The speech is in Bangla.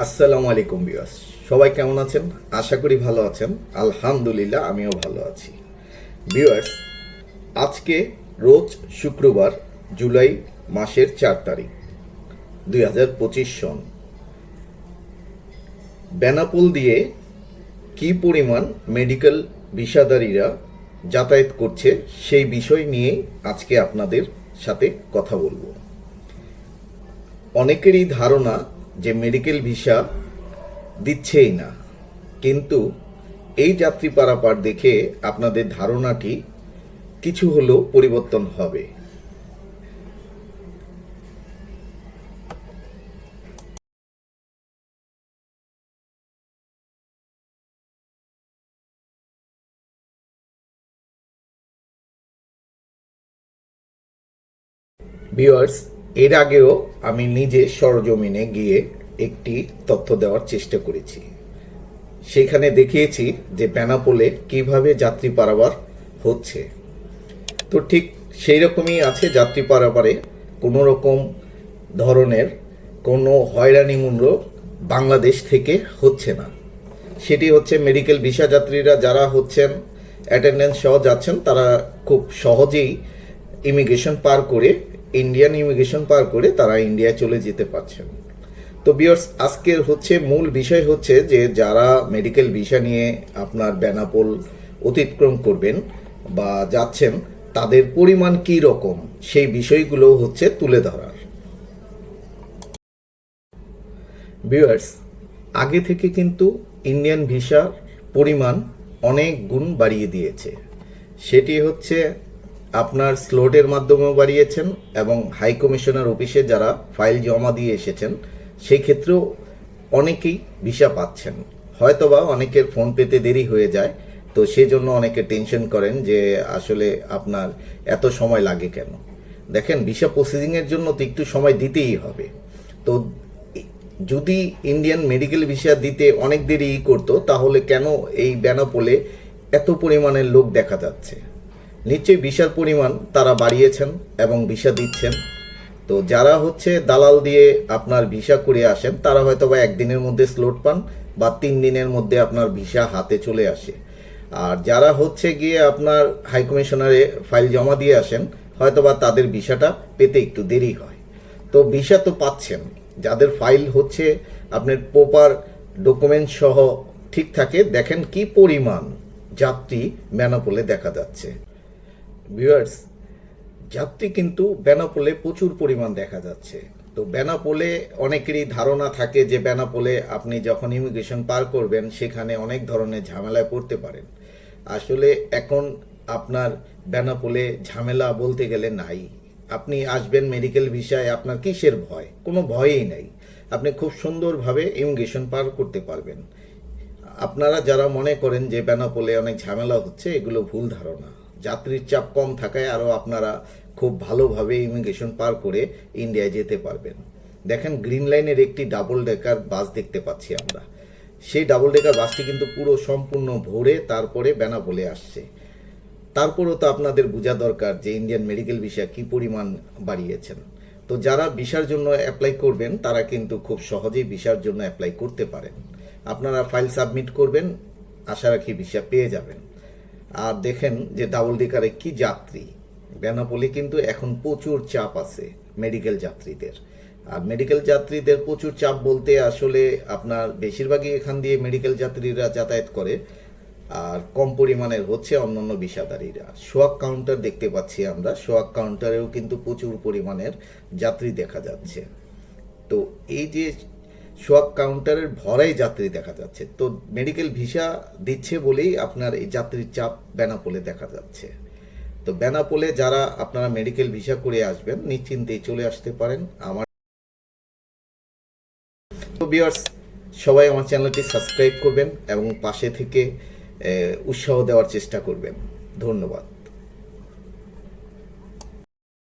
আসসালামু আলাইকুম বিয়াস সবাই কেমন আছেন? আশা করি ভালো আছেন। আলহামদুলিল্লাহ, আমিও ভালো আছি। বিয়ার্স আজকে রোজ শুক্রবার, জুলাই মাসের চার তারিখ, দুই হাজার পঁচিশ সন। বেনাপোল দিয়ে কি পরিমাণ মেডিকেল বিষাদারীরা যাতায়াত করছে সেই বিষয় নিয়ে আজকে আপনাদের সাথে কথা বলব। অনেকেরই ধারণা যে মেডিকেল ভিসা দিচ্ছেই না। কিন্তু এই যাত্রী পারাপার দেখে আপনাদের ধারণাটি কিছু হলেও পরিবর্তন হবে। ভিউয়ার্স এর আগেও আমি নিজে সরজমিনে গিয়ে একটি তথ্য দেওয়ার চেষ্টা করেছি। সেখানে দেখিয়েছি যে বেনাপোলে কীভাবে যাত্রী পারাবার হচ্ছে। তো ঠিক সেই রকমই আছে যাত্রী পারাপারে কোনো রকম ধরনের কোনো হয়রানিমূল্য বাংলাদেশ থেকে হচ্ছে না। সেটি হচ্ছে মেডিকেল ভিসা যাত্রীরা যারা হচ্ছেন অ্যাটেন্ডেন্স সহ যাচ্ছেন, তারা খুব সহজেই ইমিগ্রেশন পার করে ইন্ডিয়ান ইমিগ্রেশন পার করে তারা ইন্ডিয়ায় চলে যেতে পারছেন তো বিয়ার্স আজকের হচ্ছে মূল বিষয় হচ্ছে যে যারা মেডিকেল ভিসা নিয়ে আপনার বেনাপোল অতিক্রম করবেন বা যাচ্ছেন, তাদের পরিমাণ কি রকম? সেই বিষয়গুলো হচ্ছে তুলে ধরার। ভিউয়ার্স আগে থেকে কিন্তু ইন্ডিয়ান ভিসার পরিমাণ অনেক গুণ বাড়িয়ে দিয়েছে। সেটি হচ্ছে আপনার স্লোটের মাধ্যমেও বাড়িয়েছেন এবং হাই কমিশনার অফিসে যারা ফাইল জমা দিয়ে এসেছেন, সেই ক্ষেত্রেও অনেকেই ভিসা পাচ্ছেন। হয়তোবা অনেকের ফোন পেতে দেরি হয়ে যায়, তো সেই জন্য অনেকে টেনশন করেন যে আসলে আপনার এত সময় লাগে কেন? দেখেন, ভিসা প্রসেসিংয়ের জন্য তো একটু সময় দিতেই হবে। তো যদি ইন্ডিয়ান মেডিকেল ভিসা দিতে অনেক দেরি করতো, তাহলে কেন এই বেনাপোলে এত পরিমাণের লোক দেখা যাচ্ছে? নিশ্চয়ই ভিসার পরিমাণ তারা বাড়িয়েছেন এবং ভিসা দিচ্ছেন। তো যারা হচ্ছে দালাল দিয়ে আপনার ভিসা করে আসেন, তারা হয়তো বা একদিনের মধ্যে স্লোট পান বা তিন দিনের মধ্যে আপনার ভিসা হাতে চলে আসে। আর যারা হচ্ছে গিয়ে আপনার হাই কমিশনারে ফাইল জমা দিয়ে আসেন হয়তো বা তাদের ভিসাটা পেতে একটু দেরি হয়। তো ভিসা তো পাচ্ছেন, যাদের ফাইল হচ্ছে আপনার প্রপার ডকুমেন্ট সহ ঠিক থাকে, দেখেন কি পরিমাণ যাত্রী বেনাপোলে দেখা যাচ্ছে। ভিউয়ার্স যাত্রী কিন্তু বেনাপোলে প্রচুর পরিমাণ দেখা যাচ্ছে। তো বেনাপোলে অনেকেরই ধারণা থাকে যে বেনাপোলে আপনি যখন ইমিগ্রেশন পার করবেন, সেখানে অনেক ধরনের ঝামেলায় পড়তে পারেন। আসলে এখন আপনার বেনাপোলে ঝামেলা বলতে গেলে নাই। আপনি আসবেন মেডিকেল ভিসায় আপনার কিসের ভয়? কোনো ভয়ই নাই। আপনি খুব সুন্দরভাবে ইমিগ্রেশন পার করতে পারবেন। আপনারা যারা মনে করেন যে বেনাপোলে অনেক ঝামেলা হচ্ছে, এগুলো ভুল ধারণা। যাত্রীর চাপ কম থাকায় আরও আপনারা খুব ভালোভাবে ইমিগ্রেশন পার করে ইন্ডিয়ায় যেতে পারবেন। দেখেন, গ্রিন লাইনের একটি ডাবল ডেকার বাস দেখতে পাচ্ছি আমরা। সেই ডাবল ডেকার বাসটি কিন্তু পুরো সম্পূর্ণ ভরে তারপরে বেনাপোলে আসছে। তারপরেও তো আপনাদের বোঝা দরকার যে ইন্ডিয়ান মেডিকেল ভিসা কি পরিমাণ বাড়িয়েছেন। তো যারা ভিসার জন্য অ্যাপ্লাই করবেন, তারা কিন্তু খুব সহজেই ভিসার জন্য অ্যাপ্লাই করতে পারেন। আপনারা ফাইল সাবমিট করবেন, আশা রাখি ভিসা পেয়ে যাবেন। আর দেখেন যে ডাবল ডিকারে কি যাত্রী। বেনাপোলে কিন্তু এখন প্রচুর চাপ আছে মেডিকেল যাত্রীদের। আর মেডিকেল যাত্রীদের প্রচুর চাপ বলতে আসলে আপনার বেশিরভাগই এখান দিয়ে মেডিকেল যাত্রীরা যাতায়াত করে। আর কম পরিমাণের হচ্ছে অন্যান্য বিষাদারীরা। সোয়াক কাউন্টার দেখতে পাচ্ছি আমরা। সোয়াক কাউন্টারেও কিন্তু প্রচুর পরিমাণের যাত্রী দেখা যাচ্ছে। তো এই যে সোয়াক কাউন্টারের ভরাই যাত্রী দেখা যাচ্ছে। তো মেডিকেল ভিসা দিচ্ছে বলেই আপনার এই যাত্রীর চাপ বেনাপোলে দেখা যাচ্ছে। তো বেনাপোলে যারা আপনারা মেডিকেল ভিসা করে আসবেন, নিশ্চিন্তেই চলে আসতে পারেন। আমার তো ভিউয়ার্স সবাই আমার চ্যানেলটি সাবস্ক্রাইব করবেন এবং পাশে থেকে উৎসাহ দেওয়ার চেষ্টা করবেন। ধন্যবাদ।